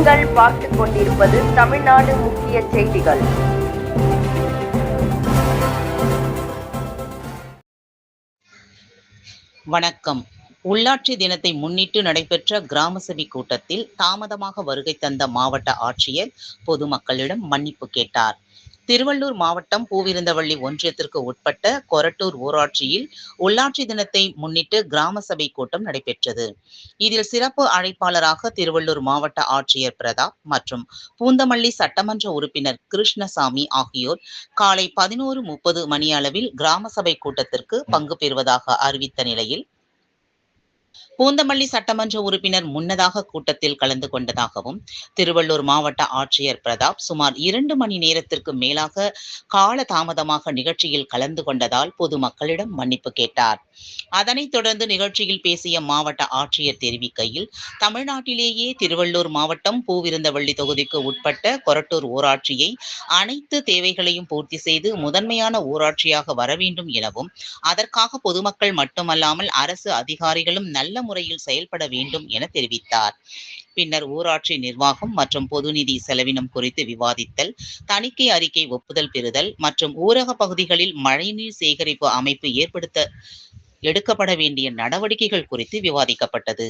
நீங்கள் பார்த்துக் கொண்டிருப்பது தமிழ்நாடு முக்கிய செய்திகள். வணக்கம். உள்ளாட்சி தினத்தை முன்னிட்டு நடைபெற்ற கிராம சபை கூட்டத்தில் தாமதமாக வருகை தந்த மாவட்ட ஆட்சியர் பொதுமக்களிடம் மன்னிப்பு கேட்டார். திருவள்ளூர் மாவட்டம் பூவிருந்தவள்ளி ஒன்றியத்திற்கு உட்பட்ட கொரட்டூர் ஊராட்சியில் உள்ளாட்சி தினத்தை முன்னிட்டு கிராம சபை கூட்டம் நடைபெற்றது. இதில் சிறப்பு அழைப்பாளராக திருவள்ளூர் மாவட்ட ஆட்சியர் பிரதாப் மற்றும் பூந்தமல்லி சட்டமன்ற உறுப்பினர் கிருஷ்ணசாமி ஆகியோர் காலை பதினோரு முப்பது மணியளவில் கிராம சபை கூட்டத்திற்கு பங்கு பெறுவதாக அறிவித்த நிலையில் பூந்தமல்லி சட்டமன்ற உறுப்பினர் முன்னதாக கூட்டத்தில் கலந்து கொண்டதாகவும் திருவள்ளூர் மாவட்ட ஆட்சியர் பிரதாப் சுமார் இரண்டு மணி நேரத்திற்கு மேலாக கால தாமதமாக நிகழ்ச்சியில் கலந்து கொண்டதால் பொதுமக்களிடம் மன்னிப்பு கேட்டார். அதனைத் தொடர்ந்து நிகழ்ச்சியில் பேசிய மாவட்ட ஆட்சியர் தெரிவிக்கையில் தமிழ்நாட்டிலேயே திருவள்ளூர் மாவட்டம் பூவிருந்தவள்ளி தொகுதிக்கு உட்பட்ட கொரட்டூர் ஊராட்சியை அனைத்து தேவைகளையும் பூர்த்தி செய்து முதன்மையான ஊராட்சியாக வர வேண்டும் எனவும் அதற்காக பொதுமக்கள் மட்டுமல்லாமல் அரசு அதிகாரிகளும் நல்ல முறையில் செயல்பட வேண்டும் என தெரிவித்தார். பின்னர் ஊராட்சி நிர்வாகம் மற்றும் பொதுநிதி செலவினம் குறித்து விவாதித்தல் தணிக்கை அறிக்கை ஒப்புதல் பெறுதல் மற்றும் ஊரக பகுதிகளில் மழைநீர் சேகரிப்பு அமைப்பு ஏற்படுத்த எடுக்கப்பட வேண்டிய நடவடிக்கைகள் குறித்து விவாதிக்கப்பட்டது.